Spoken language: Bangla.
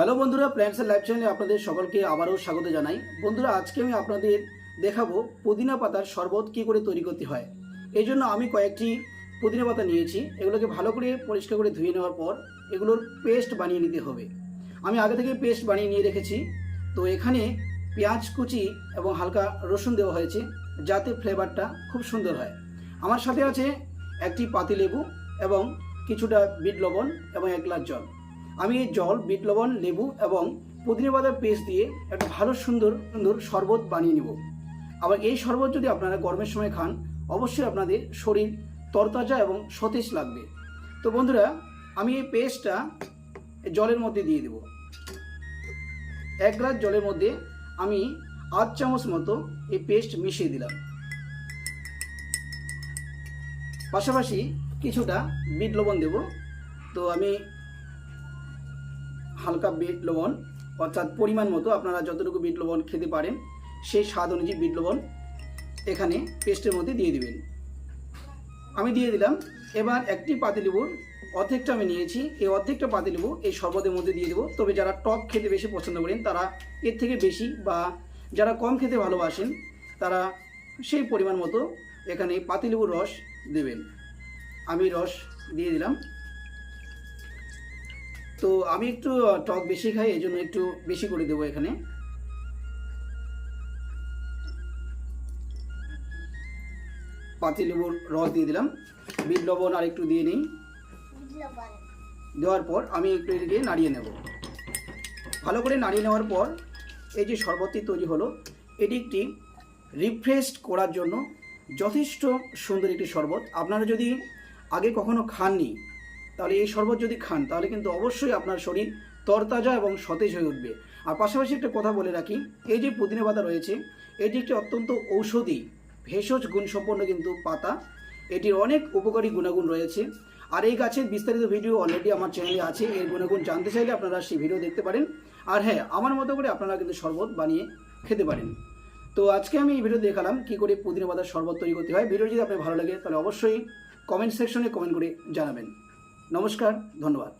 হ্যালো বন্ধুরা প্ল্যান্টসের লাইভ চ্যানেলে আপনাদের সকলকে আবারও স্বাগত জানাই। বন্ধুরা, আজকে আমি আপনাদের দেখাবো পুদিনা পাতার শরবত কী করে তৈরি করতে হয়। এই জন্য আমি কয়েকটি পুদিনা পাতা নিয়েছি। এগুলোকে ভালো করে পরিষ্কার করে ধুয়ে নেওয়ার পর এগুলোর পেস্ট বানিয়ে নিতে হবে। আমি আগে থেকে পেস্ট বানিয়ে নিয়ে রেখেছি। তো এখানে পেঁয়াজ কুচি এবং হালকা রসুন দেওয়া হয়েছে, যাতে ফ্লেভারটা খুব সুন্দর হয়। আমার সাথে আছে একটি পাতিলেবু এবং কিছুটা বিট লবণ এবং এক গ্লাস জল। আমি এই জল, বিট লবণ, লেবু এবং পুদিনা পাতার পেস্ট দিয়ে একটা ভালো সুন্দর সুন্দর শরবত বানিয়ে নিব। আবার এই শরবত যদি আপনারা গরমের সময় খান, অবশ্যই আপনাদের শরীর তরতাজা এবং সতেজ লাগবে। তো বন্ধুরা, আমি এই পেস্টটা জলের মধ্যে দিয়ে দেব। এক গ্লাস জলের মধ্যে আমি আধ চামচ মতো এই পেস্ট মিশিয়ে দিলাম। পাশাপাশি কিছুটা বিট লবণ দেব। তো আমি হালকা বিট লবণ, অর্থাৎ পরিমাণ মতো আপনারা যতটুকু বিট লবণ খেতে পারেন, সেই স্বাদ অনুযায়ী বিট লবণ এখানে পেস্টের মধ্যে দিয়ে দিবেন। আমি দিয়ে দিলাম, এবার একটি পাতিলেবুর অর্ধেকটা আমি নিয়েছি, এই অর্ধেকটা পাতিলেবু এই শরবতের মধ্যে দিয়ে দেবো। তবে যারা টক খেতে বেশি পছন্দ করেন, তারা এর থেকে বেশি বা যারা কম খেতে ভালোবাসেন, তারা সেই পরিমাণ মতো এখানে পাতিলেবুর রস দেবেন। আমি রস দিয়ে দিলাম। তো আমি একটু টক বেশি খাই এই জন্য একটু বেশি করে দেবো এখানে। পাতি লেবুর রস দিয়ে দিলাম। বিট লবণ আর একটু দিয়ে নিই। দেওয়ার পর আমি একটু এদিকে নাড়িয়ে নেব। ভালো করে নাড়িয়ে নেওয়ার পর এই যে শরবতটি তৈরি হলো, এটি একটি রিফ্রেশ করার জন্য যথেষ্ট সুন্দর একটি শরবত। আপনারা যদি আগে কখনো খাননি তাহলে এই শরবত যদি খান, তাহলে কিন্তু অবশ্যই আপনার শরীর তরতাজা এবং সতেজ হয়ে উঠবে। আর পাশাপাশি একটা কথা বলে রাখি, এই যে পুদিনা পাতা রয়েছে, এটি একটি অত্যন্ত ঔষধি, ভেষজ গুণসম্পন্ন কিন্তু পাতা। এটির অনেক উপকারী গুণাগুণ রয়েছে। আর এই গাছের বিস্তারিত ভিডিও অলরেডি আমার চ্যানেলে আছে, এর গুণাগুণ জানতে চাইলে আপনারা সেই ভিডিও দেখতে পারেন। আর হ্যাঁ আমার মতো করে আপনারা কিন্তু শরবত বানিয়ে খেতে পারেন। তো আজকে আমি এই ভিডিও দেখালাম কি করে পুদিনা পাতার শরবত তৈরি করতে হয়। ভিডিও যদি আপনার ভালো লাগে, তাহলে অবশ্যই কমেন্ট সেকশনে কমেন্ট করে জানাবেন। নমস্কার ধন্যবাদ।